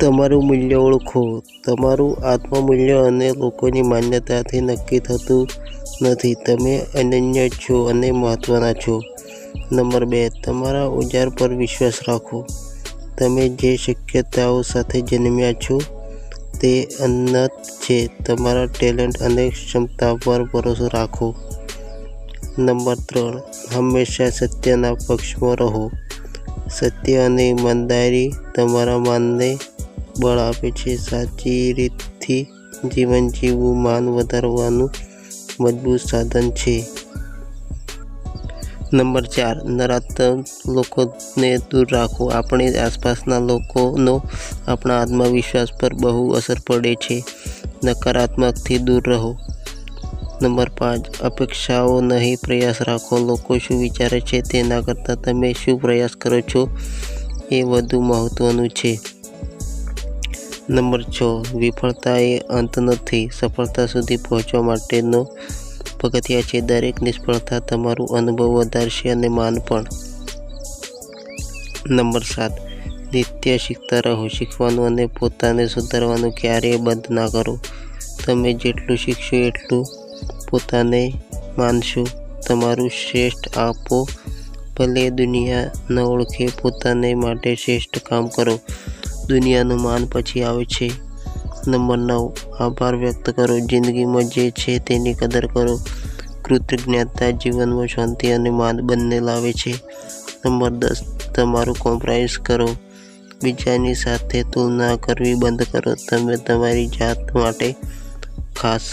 તમારું મૂલ્ય ઓળખો. તમારું આત્મમૂલ્ય અને લોકોની માન્યતાથી નક્કી થતું નથી. તમે અનન્ય છો અને મહત્ત્વના છો. નંબર બે, તમારા ઉજાર પર વિશ્વાસ રાખો. તમે જે શક્યતાઓ સાથે જન્મ્યા છો, તે અન્નત છે. તમારા ટેલેન્ટ અને ક્ષમતા પર ભરોસો રાખો. નંબર ત્રણ, હંમેશા સત્યના પક્ષમાં રહો. સત્ય અને ઈમાનદારી તમારા માનને બળ આપે છે. સાચી રીતથી જીવન જીવવું માન વધારવાનું મજબૂત સાધન છે. નંબર ચાર નરાત્મક લોકોને દૂર રાખો. આપણી આસપાસના લોકોનો આપણા આત્મવિશ્વાસ પર બહુ અસર પડે છે. નકારાત્મકથી દૂર રહો. નંબર પાંચ, અપેક્ષાઓ નહીં, પ્રયાસ રાખો. લોકો શું વિચારે છે તેના કરતાં તમે શું પ્રયાસ કરો છો એ વધુ મહત્ત્વનું છે. નંબર છ વિફળતા એ અંત નથી. સફળતા સુધી પહોંચવા માટેનો પગથિયા છે દરેક નિષ્ફળતા તમારું અનુભવ વધારશે અને માન પણ. નંબર સાત, નિત્ય શીખતા રહો. શીખવાનું અને પોતાને સુધારવાનું ક્યારેય બંધ ના કરો. તમે જેટલું શીખશો એટલું પોતાને માનશો. તમારું શ્રેષ્ઠ આપો. ભલે દુનિયા ન ઓળખે, પોતાને માટે શ્રેષ્ઠ કામ કરો. દુનિયાનું માન પછી આવે છે. નંબર નવ, આભાર વ્યક્ત કરો. જિંદગીમાં જે છે તેની કદર કરો. કૃતજ્ઞતા જીવનમાં શાંતિ અને માન બંને લાવે છે. નંબર દસ, તમારું કોમ્પ્રાઇઝ કરો. બીજાની સાથે તુલના કરવી બંધ કરો. તમે તમારી જાત માટે ખાસ